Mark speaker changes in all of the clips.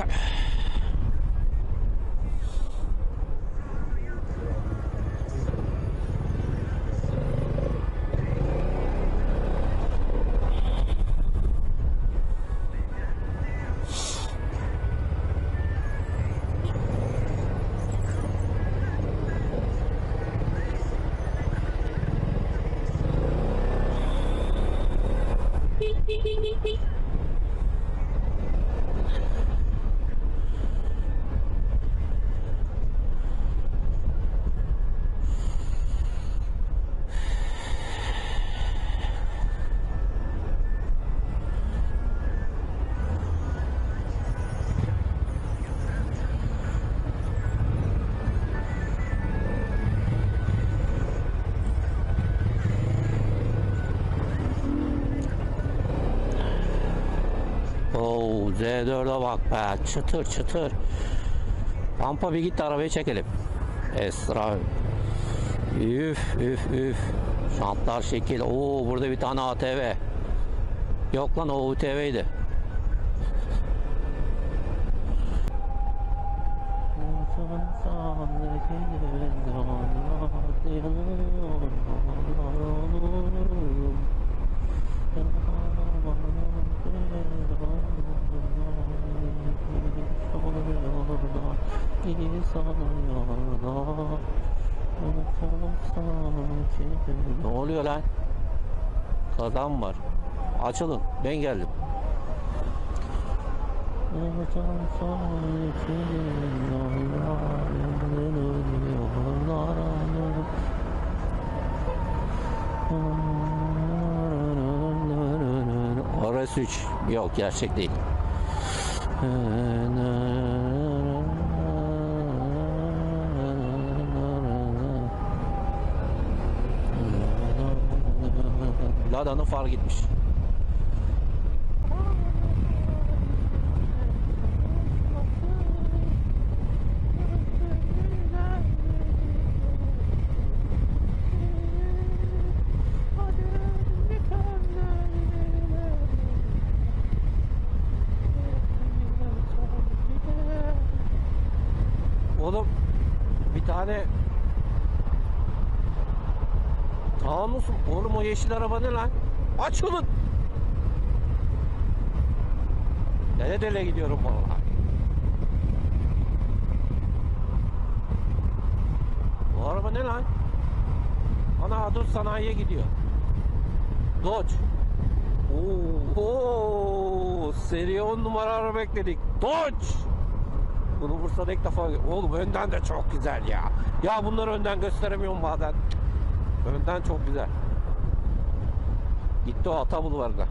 Speaker 1: Ha! Z4'e bak be çıtır çıtır. Pampa bir gitti arabayı çekelim. Esra. Üf üf üf. Şantlar şekil. Oo burada bir tane ATV. Yok lan o UTV'ydi. Ne oluyor lan? Kazan var. Açılın. Ben geldim. Orası 3. Yok gerçek değil. Lada'nın far gitmiş. Oğlum bir tane Taunus oğlum o yeşil araba ne lan? Açılın. Dele dele gidiyorum vallahi. Bu araba ne lan? Ana dur sanayiye gidiyor. Dodge. Oo, seri 10 numara araba bekledik. Dodge. Bunu Bursa'da ilk defa oğlum önden de çok güzel ya. Ya bunları önden gösteremiyorum bazen. Önden çok güzel. Gitti o ata bulvarına.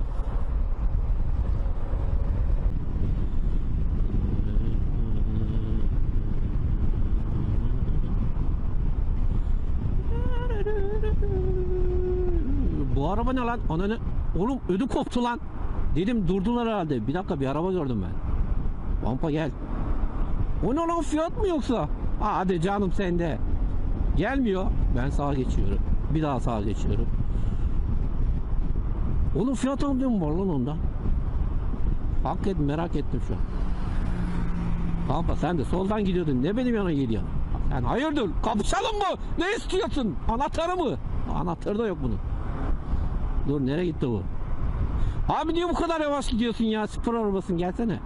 Speaker 1: Bu araba ne lan? Ananı. Oğlum ödü koptu lan. Dedim durdular herhalde. Bir dakika bir araba gördüm ben. Pampa gel. O ne lan fiyat mı yoksa? Ha, hadi canım sende. Gelmiyor. Ben sağa geçiyorum. Bir daha sağa geçiyorum. Oğlum fiyat mu var lan onda? Hak et merak ettim şu an. Pampa sen de soldan gidiyordun. Ne benim yana geliyorsun? Sen hayırdır? Kapışalım mı? Ne istiyorsun? Anahtarı mı? Anahtarı da yok bunun. Dur nereye gitti bu? Abi niye bu kadar yavaş gidiyorsun ya? Spor arabasın gelsene.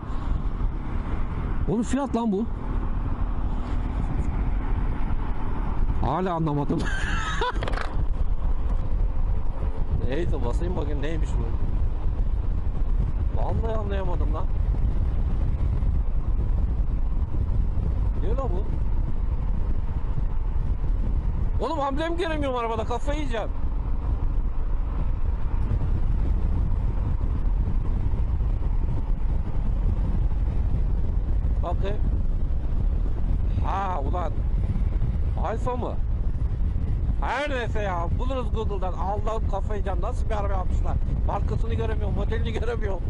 Speaker 1: Oğlum fiyat lan bu. Hala anlamadım. Neyse basayım bakayım neymiş bu. Vallahi anlayamadım lan. Ne lan bu? Oğlum amblem göremiyorum arabada kafayı yiyeceğim. Bakayım. Ha ulan. Alfa mı? Her neyse ya buluruz Google'dan. Allah'ım kafayı yiyeceğim. Nasıl bir araba yapmışlar? Markasını göremiyorum, modelini göremiyorum.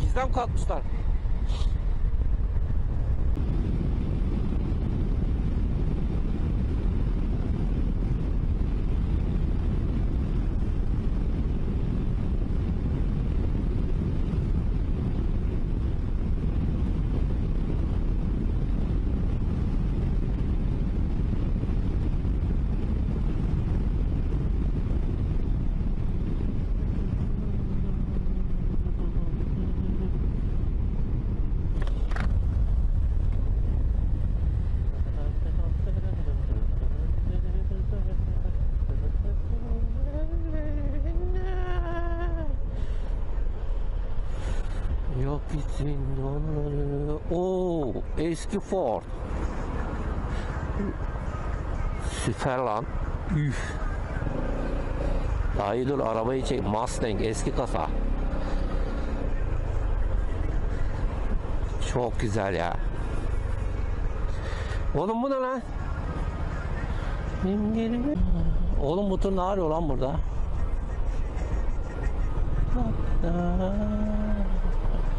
Speaker 1: Gizem katmışlar. Zindanları. Oo, eski Ford. Süper lan. Üf. Dayı dur arabayı çek. Mustang eski kasa. Çok güzel ya. Oğlum bu ne lan? Oğlum bu tır ne arıyor lan burada?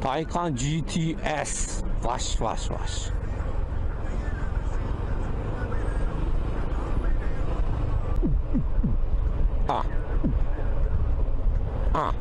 Speaker 1: Taycan GTS. Wash, wash, wash. Ah. Ah.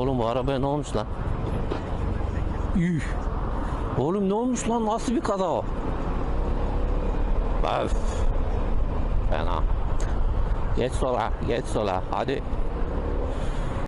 Speaker 1: Oğlum bu arabaya ne olmuş lan? Üh. Oğlum ne olmuş lan? Nasıl bir kaza o? Öf. Fena. Geç sola, geç sola. Hadi.